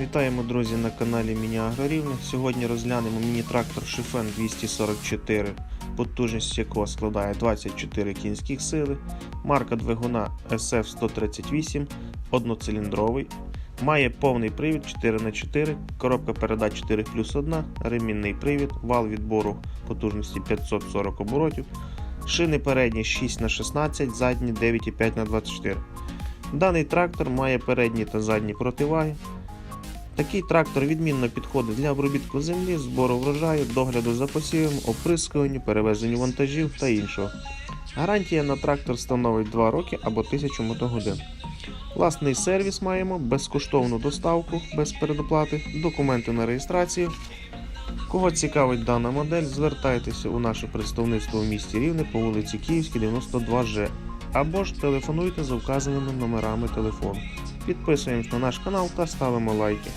Вітаємо, друзі, на каналі Міні Агрорівне. Сьогодні розглянемо міні-трактор Шифен 244, потужність якого складає 24 кінських сили, марка двигуна SF138, одноциліндровий, має повний привід 4х4, коробка передач 4 плюс 1, ремінний привід, вал відбору потужності 540 оборотів, шини передні 6х16, задні 9,5х24. Даний трактор має передні та задні противаги. Такий трактор відмінно підходить для обробітку землі, збору врожаю, догляду за посівом, оприскуванню, перевезенню вантажів та іншого. Гарантія на трактор становить 2 роки або 1000 мотогодин. Власний сервіс маємо, безкоштовну доставку без передоплати, документи на реєстрацію. Кого цікавить дана модель, звертайтеся у наше представництво в місті Рівне по вулиці Київській, 92Ж або ж телефонуйте за вказаними номерами телефону. Підписуємось на наш канал та ставимо лайки.